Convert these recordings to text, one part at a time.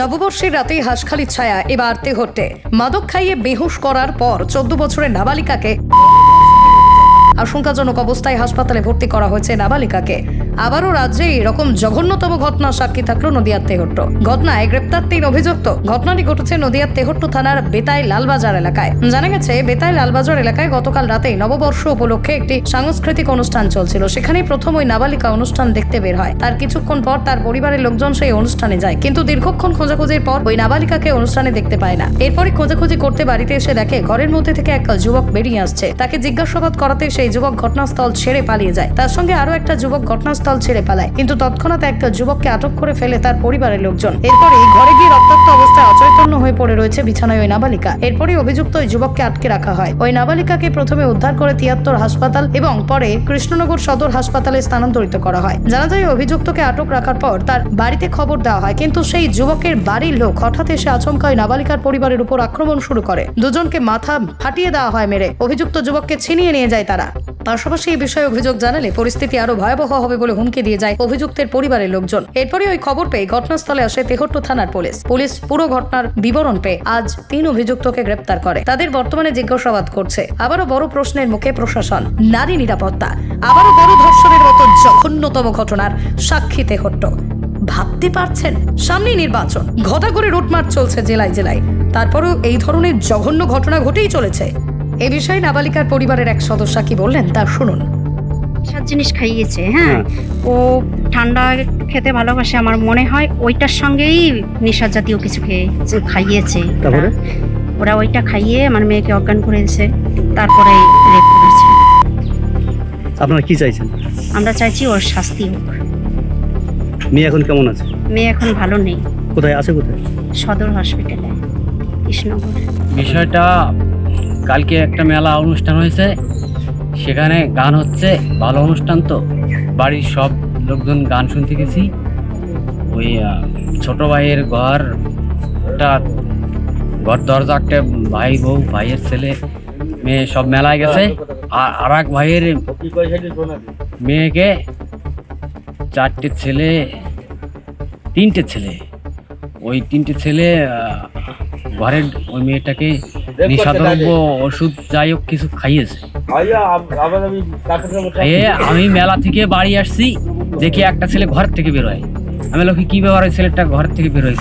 নববর্ষের রাতেই হাঁসখালির ছায়া এবার তেহট্টে। মাদক খাইয়ে বেহুশ করার পর চোদ্দ বছরের নাবালিকাকে আশঙ্কাজনক অবস্থায় হাসপাতালে ভর্তি করা হয়েছে নাবালিকাকে। আবারও রাজ্যে এরকম জঘন্যতম ঘটনা সাক্ষী থাকল নদিয়ার তেহট্ট। ঘটনায় গ্রেপ্তার তিন অভিযুক্ত। ঘটনাটি ঘটেছে নদিয়ার তেহট্ট থানার বেতাই লালবাজার এলাকায়। জানা গেছে, বেতাই লালবাজার এলাকায় গতকাল রাতে নববর্ষ উপলক্ষে একটি সাংস্কৃতিক অনুষ্ঠান চলছিল। সেখানে প্রথম ওই নাবালিকা অনুষ্ঠান দেখতে বের হয়। তার কিছুক্ষণ পর তার পরিবারের লোকজন সেই অনুষ্ঠানে যায়। কিন্তু দীর্ঘক্ষণ খোঁজাখুঁজির পর ওই নাবালিকাকে অনুষ্ঠানে দেখতে পায় না। এরপরে খোঁজাখুঁজি করতে বাড়িতে এসে দেখে ঘরের মধ্যে থেকে এক যুবক বেরিয়ে আসছে। তাকে জিজ্ঞাসাবাদ করাতে সেই যুবক ঘটনাস্থল ছেড়ে পালিয়ে যায়। তার সঙ্গে আরও একটা যুবক ঘটনাস্থল ছেড়ে পালায়। কিন্তু তৎক্ষণাৎ এক যুবককে আটক করে ফেলে তার পরিবারের লোকজন। এরপরে ঘরে গিয়ে রক্তাক্ত অবস্থায় অচৈতন্য হয়ে পড়ে রয়েছে বিছানায় ওই নাবালিকা। এরপরে অভিযুক্ত ওই যুবককে আটকে রাখা হয়। ওই নাবালিকাকে প্রথমে উদ্ধার করে তিয়াত্তর হাসপাতাল এবং পরে কৃষ্ণনগর সদর হাসপাতালে স্থানান্তরিত করা হয়। জানা যায়, অভিযুক্তকে আটক রাখার পর তার বাড়িতে খবর দেওয়া হয়, কিন্তু সেই যুবকের বাড়ির লোক হঠাৎ এসে আচমকা ওই নাবালিকার পরিবারের উপর আক্রমণ শুরু করে। দুজনকে মাথা ফাটিয়ে দেওয়া হয় মেরে। অভিযুক্ত যুবককে ছিনিয়ে নিয়ে যায় তারা। পাশাপাশি এই বিষয়ে অভিযোগ জানালে পরিস্থিতি আরও ভয়াবহ হবে বলে হুমকি দিয়ে যায় অভিযুক্তের পরিবারের লোকজন। এরপরে ওই খবর পেয়ে ঘটনাস্থলে আসে তেহট্ট থানার পুলিশ। পুলিশ পুরো ঘটনার বিবরণ পেয়ে আজ তিন অভিযুক্তকে গ্রেপ্তার করে। তাদের বর্তমানে জিজ্ঞাসাবাদ করছে। আবারও বড় প্রশ্নের মুখে প্রশাসন। নারী নিরাপত্তা। আবারও বড় ধর্ষণের মতো জঘন্যতম ঘটনার সাক্ষী তেহট্ট। ভাবতে পারছেন? সামনেই নির্বাচন। ঘটা করে রুটমার্চ চলছে জেলায় জেলায়। তারপরেও এই ধরনের জঘন্য ঘটনা ঘটেই চলেছে। এ বিষয়ে নাবালিকার পরিবারের এক সদস্য কি বললেন তা শুনুন। সব জিনিস খাইয়েছে হ্যাঁ? ও ঠান্ডা খেতে ভালোবাসে আমার মনে হয় ওইটার সঙ্গেই নেশা জাতীয় কিছু খেয়ে খাইয়েছে। হ্যাঁ। ওরা ওইটা খাইয়ে আমার মেয়েকে অজ্ঞান করেছে তারপরে রেপ করেছে। আপনারা কি চাইছেন? আমরা চাইছি ওর শাস্তি হোক। মেয়ে এখন কেমন আছে? মেয়ে এখন ভালো নেই। কোথায়? আছে কোথায়? সদর হসপিটালে কৃষ্ণনগর। বিষয়টা কালকে একটা মেলা অনুষ্ঠান হয়েছে। সেখানে গান হচ্ছে, ভালো অনুষ্ঠান তো। বাড়ির সব লোকজন গান শুনতে গেছি। ওই ছোট ভাইয়ের ঘরটা ঘর, দরজা, একটা ভাই বউ, ভাইয়ের ছেলে, মেয়ে সব মেলায় গেছে। আর আর এক ভাইয়ের মেয়েকে চারটে ছেলে, তিনটে ছেলে। ওই তিনটে ছেলে ঘরের ওই মেয়েটাকে নিশাদ্রব্য ওষুধ যাই হোক কিছু খাইয়েছে। খাইয়ে আমি মেলা থেকে বাড়ি আসছি দেখি একটা ছেলে ঘর থেকে বেরোয় আমি লোকে কি ওই ছেলেটা ঘর থেকে বেরোয়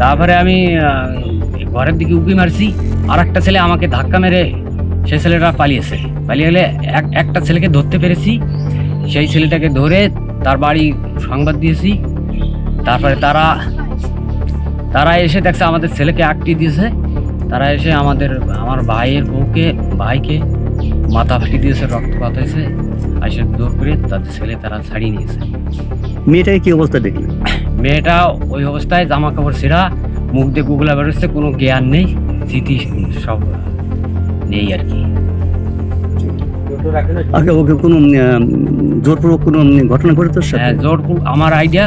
তারপরে আমি ঘরের দিকে উঁকি মারছি আর একটা ছেলে আমাকে ধাক্কা মেরে সে ছেলেটা পালিয়েছে। পালিয়ে গেলে এক একটা ছেলেকে ধরতে পেরেছি। সেই ছেলেটাকে ধরে তার বাড়ি সংবাদ দিয়েছি। তারপরে তারা তারা এসে দেখছে আমাদের ছেলেকে আটটি দিয়েছে। তারা এসে আমাদের আমার ভাইয়ের বউকে ভাইকে মাথা ফাটি দিয়েছে রক্তপাত হয়েছে এসে দৌড় করে তাদের ছেলে তারা ছাড়িয়ে নিয়েছে। মেয়েটাকে কি অবস্থা দেখলেন? মেয়েটা ওই অবস্থায় জামা কাপড় ছেঁড়া মুখ দিয়ে গুগলা বেরোচ্ছে কোনো জ্ঞান নেই স্মৃতি সব নেই আর কি। আগে ওকে কোনো জোরপূর্বক কোনো ঘটনা ঘটে তোর সাথে? হ্যাঁ, জোর আমার আইডিয়া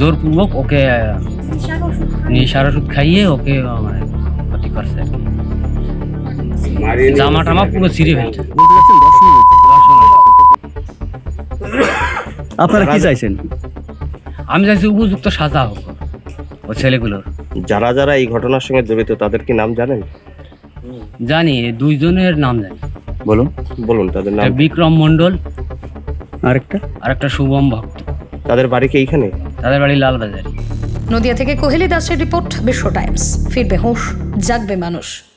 জোরপূর্বক ওকে নেশার ওষুধ খাইয়ে ওকে মানে করছে। জামা টামা পুরো ছিঁড়ে ফেলছে। আপনারা কি চাইছেন? আমি চাইছি উপযুক্ত সাজা হোক ও ছেলেগুলোর। যারা যারা এই ঘটনার সঙ্গে জড়িত তাদের কি নাম জানেন? জানি দুইজনের নাম জানি। বলুন। বলুন তাদের নাম। একটা বিক্রম মণ্ডল আরেকটা? আর একটা শুভম ভক্ত। তাদের বাড়ি কি এইখানে? তাদের বাড়ি লালবাজারে। নদিয়া থেকে কোহেলি দাসের রিপোর্ট বিশ্ব টাইমস। ফিরবে হুঁশ। জাগবে মানুষ।